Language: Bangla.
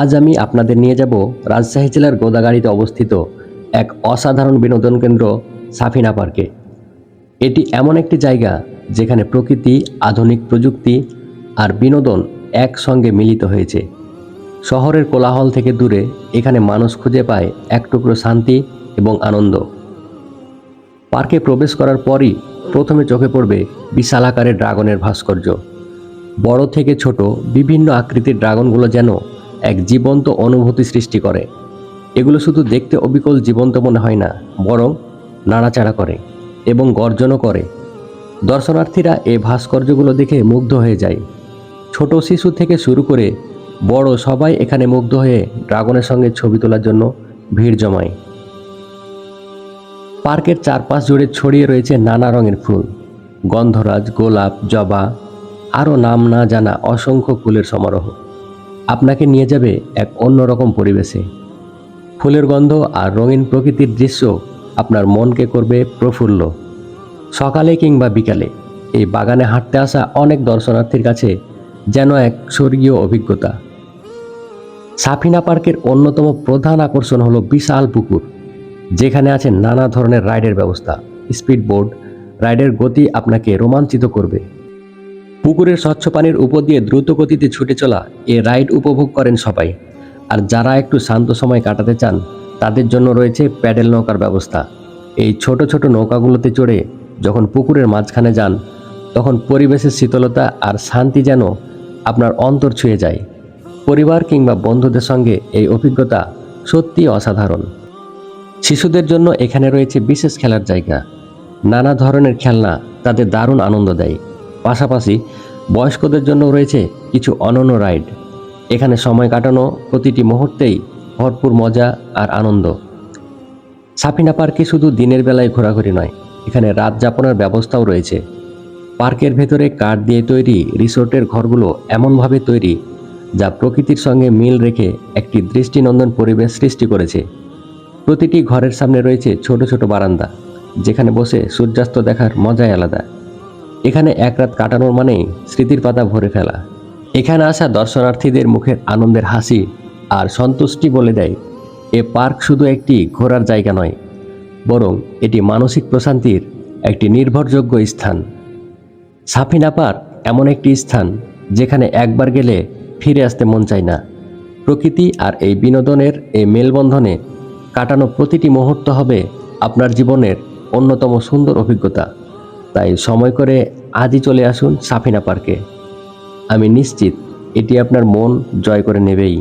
আজ আমি আপনাদের নিয়ে যাব রাজশাহী জেলার গোদাগাড়িতে অবস্থিত এক অসাধারণ বিনোদন কেন্দ্র সাফিনা পার্কে। এটি এমন একটি জায়গা যেখানে প্রকৃতি, আধুনিক প্রযুক্তি আর বিনোদন একসঙ্গে মিলিত হয়েছে। শহরের কোলাহল থেকে দূরে এখানে মানুষ খুঁজে পায় এক টুকরো শান্তি এবং আনন্দ। পার্কে প্রবেশ করার পরই প্রথমে চোখে পড়বে বিশাল আকারের ড্রাগনের ভাস্কর্য। বড় থেকে ছোট বিভিন্ন আকৃতির ড্রাগনগুলো যেন এক জীবন্ত অনুভূতি সৃষ্টি করে। এগুলো শুধু দেখতে অবিকল জীবন্ত মনে হয় না, বরং নাড়াচাড়া করে এবং গর্জনও করে। দর্শনার্থীরা এই ভাস্কর্যগুলো দেখে মুগ্ধ হয়ে যায়। ছোট শিশু থেকে শুরু করে বড় সবাই এখানে মুগ্ধ হয়ে ড্রাগনের সঙ্গে ছবি তোলার জন্য ভিড় জমায়। পার্কের চারপাশ জুড়ে ছড়িয়ে রয়েছে নানা রঙের ফুল। গন্ধরাজ, গোলাপ, জবা, আরও নাম না জানা অসংখ্য ফুলের সমারোহ। আপনাকে নিয়ে যাবে এক অন্যরকম পরিবেশে। ফুলের গন্ধ আর রঙিন প্রকৃতির দৃশ্য আপনার মনকে করবে প্রফুল্ল। সকালে কিংবা বিকালে এই বাগানে হাঁটতে আসা অনেক দর্শনার্থীর কাছে যেন এক স্বর্গীয় অভিজ্ঞতা। সাফিনা পার্কের অন্যতম প্রধান আকর্ষণ হলো বিশাল পুকুর, যেখানে আছে নানা ধরনের রাইডের ব্যবস্থা স্পিড বোর্ড রাইডের গতি আপনাকে রোমাঞ্চিত করবে। পুকুরের স্বচ্ছ পানির উপর দিয়ে দ্রুত গতিতে ছুটে চলা এ রাইড উপভোগ করেন সবাই। আর যারা একটু শান্ত সময় কাটাতে চান, তাদের জন্য রয়েছে প্যাডেল নৌকার ব্যবস্থা। এই ছোট ছোট নৌকাগুলোতে চড়ে যখন পুকুরের মাঝখানে যান, তখন পরিবেশের শীতলতা আর শান্তি যেন আপনার অন্তর ছুঁয়ে যায়। পরিবার কিংবা বন্ধুদের সঙ্গে এই অভিজ্ঞতা সত্যিই অসাধারণ। শিশুদের জন্য এখানে রয়েছে বিশেষ খেলার জায়গা। নানা ধরনের খেলনা তাদের দারুণ আনন্দ দেয়। পাশাপাশি বয়স্কদের জন্য রয়েছে কিছু অনন্য রাইড। এখানে সময় কাটানো প্রতিটি মুহূর্তেই ভরপুর মজা আর আনন্দ। সাফিনা পার্কে শুধু দিনের বেলায় ঘোরাঘুরি নয়, এখানে রাত যাপনের ব্যবস্থাও রয়েছে। পার্কের ভেতরে কাঠ দিয়ে তৈরি রিসোর্টের ঘরগুলো এমনভাবে তৈরি যা প্রকৃতির সঙ্গে মিল রেখে একটি দৃষ্টিনন্দন পরিবেশ সৃষ্টি করেছে। প্রতিটি ঘরের সামনে রয়েছে ছোট ছোট বারান্দা, যেখানে বসে সূর্যাস্ত দেখার মজাই আলাদা। এখানে এক রাত কাটানোর মানেই স্মৃতির পাতা ভরে ফেলা। এখানে আসা দর্শনার্থীদের মুখের আনন্দের হাসি আর সন্তুষ্টি বলে দেয়, এ পার্ক শুধু একটি ঘোরার জায়গা নয়, বরং এটি মানসিক প্রশান্তির একটি নির্ভরযোগ্য স্থান। সাফিনা পার্ক এমন একটি স্থান যেখানে একবার গেলে ফিরে আসতে মন চায় না। প্রকৃতি আর এই বিনোদনের এই মেলবন্ধনে কাটানো প্রতিটি মুহূর্ত হবে আপনার জীবনের অন্যতম সুন্দর অভিজ্ঞতা। তাই সময় করে আজই চলে আসুন সাফিনা পার্কে। আমি নিশ্চিত এটি আপনার মন জয় করে নেবেই।